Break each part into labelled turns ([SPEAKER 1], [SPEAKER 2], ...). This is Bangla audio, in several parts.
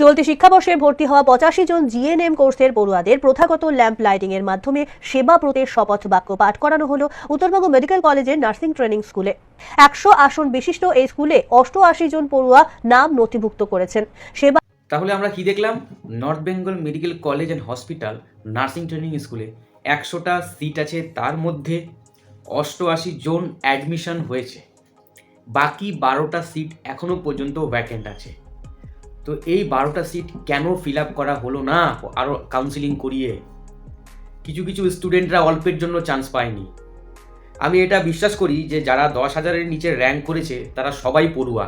[SPEAKER 1] চলতি শিক্ষাবর্ষে ভর্তি হওয়া পঁচাশি জন জিএনএম কোর্সের পড়ুয়াদের প্রথাগত ল্যাম্প লাইটিং এর মাধ্যমে সেবা ব্রতের শপথ বাক্য পাঠ করানো হলো উত্তরবঙ্গ মেডিকেল কলেজের নার্সিং ট্রেনিং স্কুলে। একশো আসন বিশিষ্ট এই স্কুলে অষ্টআশি জন পড়ুয়া নাম নথিভুক্ত করেছেন। সেবা
[SPEAKER 2] তাহলে আমরা কি দেখলাম? North Bengal medical college and hospital nursing training স্কুলে একশোটা সিট আছে, তার মধ্যে অষ্টআশি জন অ্যাডমিশন হয়েছে। বাকি বারোটা সিট এখনও পর্যন্ত ভ্যাকেন্ট আছে। তো এই বারোটা সিট কেন ফিল আপ করা হলো না? আরও কাউন্সিলিং করিয়ে। কিছু কিছু স্টুডেন্টরা অল্পের জন্য চান্স পায়নি। আমি এটা বিশ্বাস করি যে যারা দশ হাজারের নিচে র্যাঙ্ক করেছে, তারা সবাই পড়ুয়া।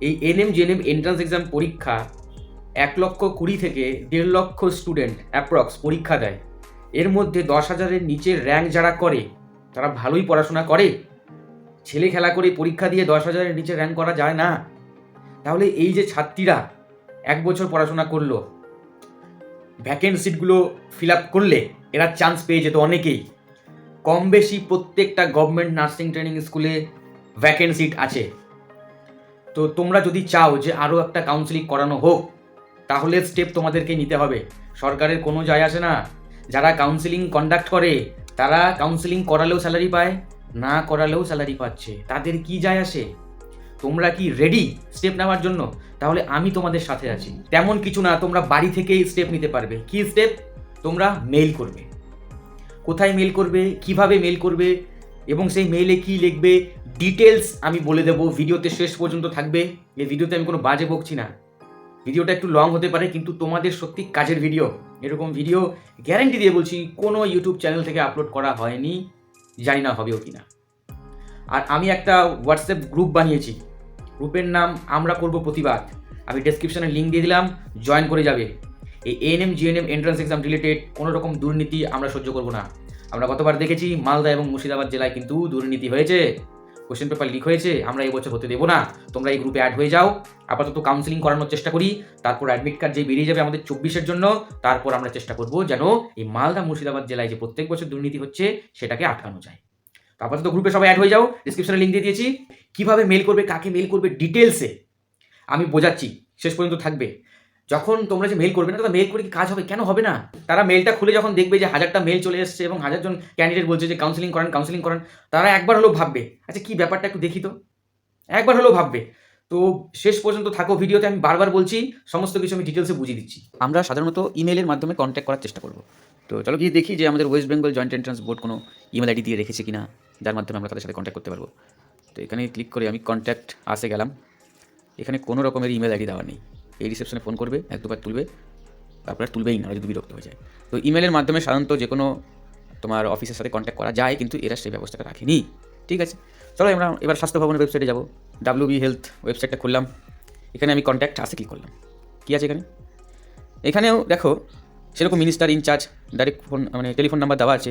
[SPEAKER 2] এই এনএম জেএনএম এন্ট্রান্স এক্সাম পরীক্ষা এক লক্ষ কুড়ি থেকে দেড় লক্ষ স্টুডেন্ট অ্যাপ্রক্স পরীক্ষা দেয়। এর মধ্যে দশ হাজারের নিচে র্যাঙ্ক যারা করে, তারা ভালোই পড়াশোনা করে। ছেলে খেলা করে পরীক্ষা দিয়ে দশ হাজারের নিচে র্যাঙ্ক করা যায় না। তাহলে এই যে ছাত্রীরা এক বছর পড়াশোনা করল ভ্যাকেন্ট সিটগুলো ফিল আপ করলে এরা চান্স পেয়ে যেত অনেকেই। কম বেশি প্রত্যেকটা গভর্নমেন্ট নার্সিং ট্রেনিং স্কুলে ভ্যাকেন্ট সিট আছে। তো তোমরা যদি চাও যে আরও একটা কাউন্সিলিং করানো হোক, তাহলে স্টেপ তোমাদেরকে নিতে হবে। সরকারের কোনো যায় আসে না। যারা কাউন্সিলিং কন্ডাক্ট করে, তারা কাউন্সিলিং করালেও স্যালারি পায়, না করালেও স্যালারি পাচ্ছে। তাদের কি যায় আসে? তোমরা কি রেডি স্টেপ নেওয়ার জন্য? তাহলে আমি তোমাদের সাথে আছি। তেমন কিছু না, তোমরা বাড়ি থেকেই স্টেপ নিতে পারবে। কি স্টেপ তোমরা মেইল করবে। কোথায় মেল করবে? কীভাবে মেল করবে? এবং সেই মেইলে কি লিখবে? ডিটেলস আমি বলে দেবো। ভিডিওতে শেষ পর্যন্ত থাকবে। এই ভিডিওতে আমি কোনো বাজে বকছি না। ভিডিওটা একটু লং হতে পারে, কিন্তু তোমাদের সত্যি কাজের ভিডিও এরকম ভিডিও গ্যারান্টি দিয়ে বলছি, কোনো ইউটিউব চ্যানেল থেকে আপলোড করা হয়নি। জানি না হবেও কি না আর আমি একটা হোয়াটসঅ্যাপ গ্রুপ বানিয়েছি। গ্রুপের নাম আমরা করব প্রতিবাদ। আমি ডেসক্রিপশনে লিঙ্ক দিয়ে দিলাম জয়েন করে যাবে। এই ANM GNM entrance exam related কোনো রকম দুর্নীতি আমরা সহ্য করব না। আমরা গতবার দেখেছি মালদা এবং মুর্শিদাবাদ জেলায় কিন্তু দুর্নীতি হয়েছে। কোশ্চেন পেপার লিক হয়েছে, আমরা এই বছর হতে দেবো না। তোমরা এই গ্রুপে অ্যাড হয়ে যাও। আপাতত কাউন্সিলিং করানোর চেষ্টা করি। তারপর অ্যাডমিট কার্ড যে বেরিয়ে যাবে আমাদের চব্বিশের জন্য, তারপর আমরা চেষ্টা করব যেন এই মালদা, মুর্শিদাবাদ জেলায় যে প্রত্যেক বছর দুর্নীতি হচ্ছে, সেটাকে আটকানো যায়। তো আপাতত গ্রুপে সবাই অ্যাড হয়ে যাও ডিসক্রিপশনে লিঙ্ক দিয়ে দিয়েছি। কীভাবে মেল করবে, কাকে মেল করবে ডিটেলসে আমি বোঝাচ্ছি, শেষ পর্যন্ত থাকবে। যখন তোমরা যে মেল করবে না তারা মেল করে কি কাজ হবে? কেন হবে না? তারা মেলটা খুলে যখন দেখবে যে হাজারটা মেল চলে এসছে এবং হাজারজন ক্যান্ডিডেট বলছে যে কাউন্সিলিং করেন কাউন্সিলিং করেন, তারা একবার হলেও ভাববে আচ্ছা কী ব্যাপারটা একটু দেখি তো। একবার হলেও ভাববে। তো শেষ পর্যন্ত থাকো ভিডিওতে, আমি বারবার বলছি, সমস্ত কিছু আমি ডিটেলসে বুঝিয়ে দিচ্ছি। আমরা সাধারণত ইমেলের মাধ্যমে কন্ট্যাক্ট করার চেষ্টা করব। তো চলো গিয়ে দেখি যে আমাদের west Bengal joint entrance board কোনো ইমেল আইডি দিয়ে রেখেছে কিনা, যার মাধ্যমে আমরা তাদের সাথে কন্ট্যাক্ট করতে পারব। তো এখানে ক্লিক করে আমি কন্ট্যাক্ট আসে গেলাম। এখানে কোনো রকমের ইমেল আইডি দেওয়া নেই। এই রিসেপশনে ফোন করবে, এক দুবার তুলবে, তারপর তুলবেই না যদি বিরক্ত হয়ে যায়। তো ইমেলের মাধ্যমে সাধারণত যে কোনো তোমার অফিসের সাথে কন্ট্যাক্ট করা যায়, কিন্তু এরা সেই ব্যবস্থাটা রাখেনি। ঠিক আছে? চলো আমরা এবার স্বাস্থ্য ভবনের ওয়েবসাইটে যাব। ডাব্লিউ বি হেলথ ওয়েবসাইটটা খুললাম। এখানে আমি কন্ট্যাক্ট আসে ক্লিক করলাম? কী আছে এখানে? এখানেও দেখো, সেরকম মিনিস্টার ইনচার্জ ডাইরেক্ট ফোন মানে টেলিফোন নাম্বার দেওয়া আছে,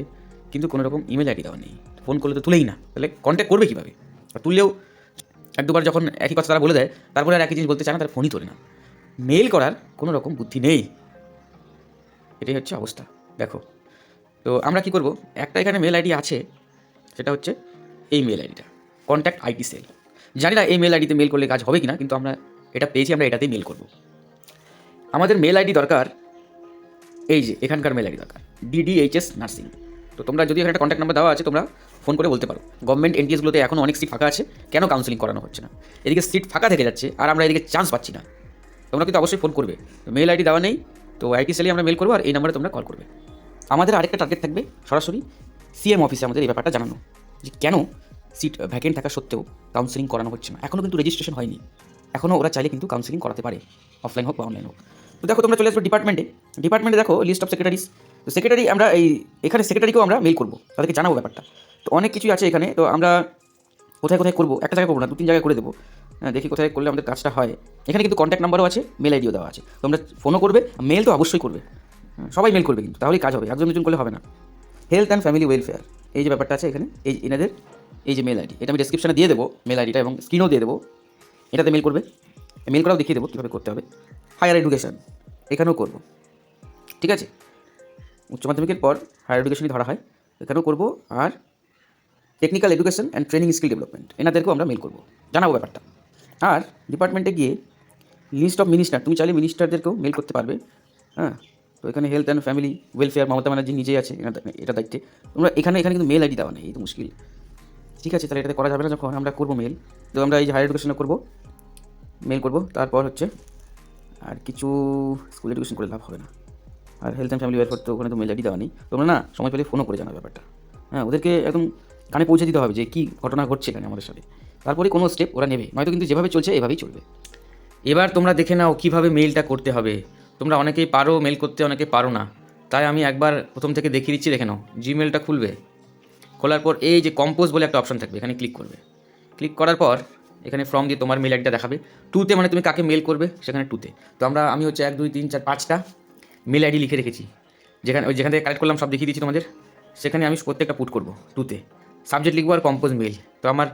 [SPEAKER 2] কিন্তু কোনো রকম ইমেল আইডি দেওয়া নেই। ফোন করলে তো তুলেই না। তাহলে কন্ট্যাক্ট করবে কীভাবে? আর তুললেও এক দুবার যখন একই কথা তারা বলে দেয়, তারপরে আর একই জিনিস বলতে চায় না, তারা ফোনই তোলে না। মেল করার কোনো রকম বুদ্ধি নেই। এটাই হচ্ছে অবস্থা। দেখো, তো আমরা কি করব? একটা এখানে মেল আইডি আছে, সেটা হচ্ছে এই মেল আইডিটা কন্ট্যাক্ট আইটি সেল জানি না এই মেল আইডিতে মেল করলে কাজ হবে কি না কিন্তু আমরা এটা পেয়েছি, আমরা এটাতেই মেল করব। আমাদের মেল আইডি দরকার, এই যে এখানকার মেল আইডি দরকার ডিডিএইচএস নার্সিং তো তোমরা যদি এখানে একটা কন্ট্যাক্ট নাম্বার দেওয়া আছে, তোমরা ফোন করে বলতে পারো। গভর্নমেন্ট এনটিএসগুলোতে এখন অনেক সিট ফাঁকা আছে, কেন কাউন্সিলিং করানো হচ্ছে না? এদিকে সিট ফাঁকা থেকে যাচ্ছে, আর আমরা এদিকে চান্স পাচ্ছি না। তোমরা কিন্তু অবশ্যই ফোন করবে। মেল আইডি দেওয়া নেই, তো আইটি সেলে আমরা মেল করব, আর এই নাম্বারে তোমরা কল করবে। আমাদের আরেকটা টার্গেট থাকবে, সরাসরি সিএম অফিসে আমাদের এই ব্যাপারটা জানানো। যে কেন সিট ভ্যাকেন্ট থাকা সত্ত্বেও কাউন্সিলিং করানো হচ্ছে না। এখনও কিন্তু রেজিস্ট্রেশন হয়নি। এখনও ওরা চাইলে কিন্তু কাউন্সিলিং করাতে পারে অফলাইন হোক বা অনলাইন হোক। তো দেখো তোমরা চলে আসবে ডিপার্টমেন্টে ডিপার্টমেন্টে দেখো লিস্ট অফ সেক্রেটারিস তো সেক্রেটারি আমরা এই এখানে সেক্রেটারিকেও আমরা মেল করব তাদেরকে জানাব ব্যাপারটা। তো অনেক কিছুই আছে এখানে তো আমরা কোথায় কোথায় করব একটা জায়গায় করব না দু তিন জায়গায় করে দেবো। হ্যাঁ, দেখি কোথায় করলে আমাদের কাজটা হয়। এখানে কিন্তু কন্ট্যাক্ট নাম্বারও আছে মেল আইডিও দেওয়া আছে। তোমরা ফোনও করবে মেল তো অবশ্যই করবে। হ্যাঁ, সবাই মেল করবে কিন্তু তাহলেই কাজ হবে একজন দুজন করলে হবে না। হেলথ অ্যান্ড ফ্যামিলি ওয়েলফেয়ার এই যে ব্যাপারটা আছে এখানে এই এনাদের এই যে মেল আইডি এটা আমি ডিসক্রিপশনে দিয়ে দেবো মেল আইডিটা এবং স্ক্রিনও দিয়ে দেবো। এটাতে মেল করবে মেল করাও দেখিয়ে দেবো কীভাবে করতে হবে। হায়ার এডুকেশন এখানেও করব। ঠিক আছে? উচ্চ মাধ্যমিকের পর হায়ার এডুকেশনই ধরা হয়, এখানেও করব। আর technical education and training skill development এনাদেরকেও আমরা মেল করব। জানাব ব্যাপারটা। আর ডিপার্টমেন্টে গিয়ে
[SPEAKER 3] লিস্ট অফ মিনিস্টার তুমি চাইলে মিনিস্টারদেরকেও মেল করতে পারবে। হ্যাঁ? তো এখানে health and family welfare Mamata Banerjee নিজেই আছে এটা দায়িত্বে। তোমরা এখানে এখানে কিন্তু মেল আইডি দেওয়া নেই, এই তো মুশকিল। ঠিক আছে, তাহলে এটাতে করা যাবে না, যখন আমরা করব মেল তো আমরা এই যে হায়ার এডুকেশনে করব মেল করব, তারপর হচ্ছে আর কিছু স্কুল এডুকেশন করে লাভ হবে না। আর হেলথ অ্যান্ড ফ্যামিলি ওয়েলফেয়ার তো ওখানে তো মেল আইডি দেওয়া নেই। তোমরা না সময় পেলে ফোনও করে জানাবে ব্যাপারটা। হ্যাঁ ওদেরকে একদম কানে পৌঁছে দিতে হবে যে কী ঘটনা ঘটছে এখানে আমাদের সাথে। তারপরে কোনো স্টেপ ওরা নেবে, নয়তো কিন্তু যেভাবে চলছে এভাবেই চলবে।
[SPEAKER 2] এবার তোমরা দেখে নাও কীভাবে মেলটা করতে হবে। তোমরা অনেকেই পারো মেল করতে অনেকে পারো না। তাই আমি একবার প্রথম থেকে দেখিয়ে দিচ্ছি, দেখে নাও। জিমেলটা খুলবে। খোলার পর এই যে কম্পোজ বলে একটা অপশন থাকবে, এখানে ক্লিক করবে। ক্লিক করার পর এখানে ফর্ম দিয়ে তোমার মেল আইডিটা দেখাবে। টুতে মানে তুমি কাকে মেল করবে? সেখানে টুতে তো। আমরা, আমি হচ্ছে এক, দুই, তিন, চার, পাঁচটা মেল আইডি লিখে রেখেছি। যেখানে, ওই যেখান থেকে কালেক্ট করলাম, সব দেখিয়ে দিচ্ছি তোমাদের। সেখানে আমি প্রত্যেকটা পুট করব টুতে সাবজেক্ট লিখব আর কম্পোজ মেল তো আমার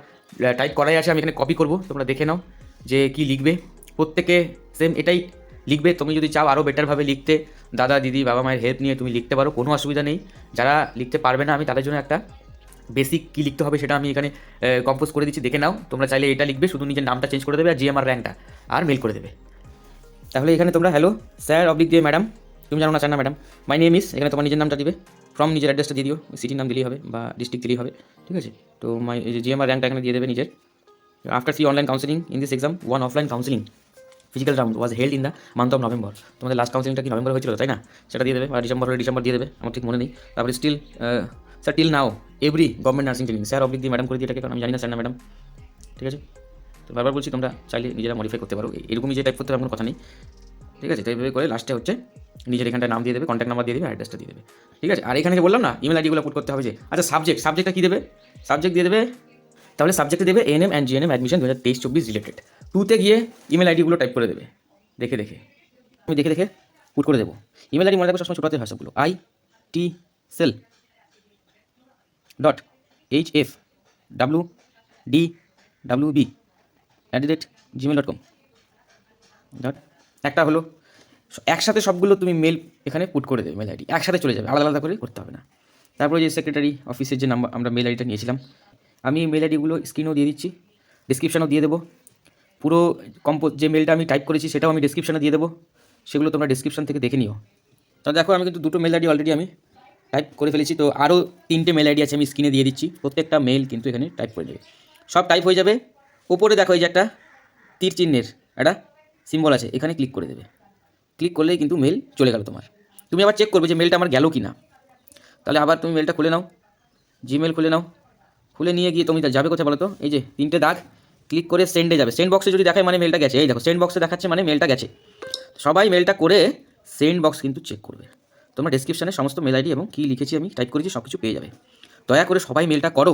[SPEAKER 2] টাইপ করাই আছে, আমি এখানে কপি করব। তোমরা দেখে নাও যে কি লিখবে। প্রত্যেকে সেম এটাই লিখবে। তুমি যদি চাও আরও বেটারভাবে লিখতে, দাদা, দিদি, বাবা, মায়ের হেল্প নিয়ে তুমি লিখতে পারো, কোনো অসুবিধা নেই। যারা লিখতে পারবে না, আমি তাদের জন্য একটা বেসিক কী লিখতে হবে সেটা আমি এখানে কম্পোজ করে দিচ্ছি, দেখে নাও। তোমরা চাইলে এটা লিখবে, শুধু নিজের নামটা চেঞ্জ করে দেবে আর জিএমআর র্যাঙ্কটা আর মেল করে দেবে। তাহলে এখানে তোমরা হ্যালো স্যার অবলিক দিয়ে ম্যাডাম তুমি জানো না স্যার না ম্যাডাম মাই নেম ইস এখানে তোমার নিজের নামটা দিবে ফ্রম নিজের অ্যাড্রেসটা দিয়ে দিও সিটির নাম দিলেই হবে বা ডিস্ট্রিক্ট দিলেই হবে, ঠিক আছে? তো মাই জিএমআর র্যাঙ্কটা এখানে দিয়ে দেবে নিজের। After see online counselling in this exam one offline counselling physical round was held in the month of November তোমাদের লাস্ট কাউন্সিলিংটা কি নভেম্বর হয়েছিল, তাই না? সেটা দিয়ে দেবে বা ডিসেম্বর হলে ডিসেম্বর দিয়ে দেবে, আমার ঠিক মনে নেই। তারপরে still sir till now every government nursing training sir oblique দিয়ে ম্যাডাম করে দিয়ে এটাকে কারণ আমি জানি না স্যার না ম্যাডাম ঠিক আছে? তো বারবার বলছি, তোমরা চাইলে নিজেরা মডিফাই করতে পারো। এরকমই যে টাইপ করতে হবে এমন কথা নেই। ঠিক আছে? তো এইভাবে করে লাস্টে হচ্ছে নিজের এখানটায় নাম দিয়ে দেবে কন্ট্যাক্ট নাম্বার দিয়ে দেবে অ্যাড্রেসটা দিয়ে দেবে। ঠিক আছে? আর এখানে যে বললাম না ইমেল আইডিগুলো পুট করতে হবে যে আচ্ছা সাবজেক্ট সাবজেক্টটা কী দেবে? সাবজেক্ট দিয়ে দেবে, তাহলে সাবজেক্টে দেবে এনএম অ্যান্ড জিএনএম অ্যাডমিশন দু হাজার তেইশ চব্বিশ রিলেটেড টুতে গিয়ে ইমেল আইডিগুলো টাইপ করে দেবে। দেখে দেখে। আমি দেখে দেখে পুট করে দেবো। ইমেল আইডি মনে রাখব সবসময় ছোটাতে হয় সবগুলো। I T cell dot H F W D W B at rate Gmail dot com dot একটা হলো, একসাথে সবগুলো তুমি মেল এখানে পুট করে দেবে মেল আইডি একসাথে চলে যাবে, আলাদা আলাদা করে করতে হবে না। তারপরে যে সেক্রেটারি অফিসের যে নাম্বার আমরা মেল আইডিটা নিয়েছিলাম, আমি এই মেল আইডিগুলো স্ক্রিনেও দিয়ে দিচ্ছি ডিসক্রিপশানেও দিয়ে দেবো। পুরো কম্পো যে মেলটা আমি টাইপ করেছি সেটাও আমি ডিসক্রিপশানে দিয়ে দেবো, সেগুলো তোমরা ডিসক্রিপশান থেকে দেখে নিও। তো দেখো, আমি কিন্তু দুটো মেল আইডি অলরেডি আমি টাইপ করে ফেলেছি। তো আরও তিনটে মেল আইডি আছে, আমি স্ক্রিনে দিয়ে দিচ্ছি। প্রত্যেকটা মেল কিন্তু এখানে টাইপ করে নেবে। সব টাইপ হয়ে যাবে। ওপরে দেখো এই যে একটা তীর চিহ্নের একটা সিম্বল আছে, এখানে ক্লিক করে দেবে। ক্লিক করলেই কিন্তু মেল চলে গেল তোমার। তুমি আবার চেক করবে যে মেলটা আমার গেল কি না তাহলে আবার তুমি মেলটা খুলে নাও। জিমেল খুলে নাও। খুলে নিয়ে গিয়ে তুমি যাবে কোথায় বলো তো এই যে তিনটে দাগ। ক্লিক করে সেন্ডে যাবে। সেন্ড বক্সে যদি দেখায় মানে মেলটা গেছে। এই দেখো সেন্ড বক্সে দেখাচ্ছে মানে মেলটা গেছে। সবাই মেলটা করে সেন্ড বক্স কিন্তু চেক করবে। তোমরা ডিসক্রিপশানে সমস্ত মেল আইডি এবং কী লিখেছি আমি টাইপ করেছি সব কিছু পেয়ে যাবে। দয়া করে সবাই মেলটা করো,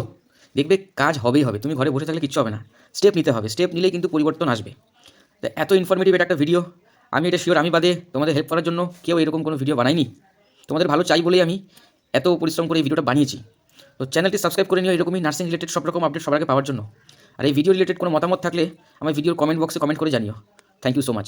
[SPEAKER 2] দেখবে কাজ হবেই হবে, তুমি ঘরে বসে থাকলে কিচ্ছু হবে না। স্টেপ নিতে হবে স্টেপ নিলেই কিন্তু পরিবর্তন আসবে। এত ইনফরমেটিভ এটা একটা ভিডিও আমি এটা শিওর আমি বাদে তোমাদের হেল্প করার জন্য কেউ এরকম কোনো ভিডিও বানাইনি তোমাদের ভালো চাই বলেই আমি এত পরিশ্রম করে এই ভিডিওটা বানিয়েছি। তো চ্যানেলটি সাবস্ক্রাইব করে নিও, এরকমই নার্সিং রিলেটেড সব রকম আপডেট সবাইকে পাওয়ার জন্য। আর এই ভিডিও রিলেটেড কোনো মতামত থাকলে আমার ভিডিওর কমেন্ট বক্সে কমেন্ট করে জানিও। Thank you so much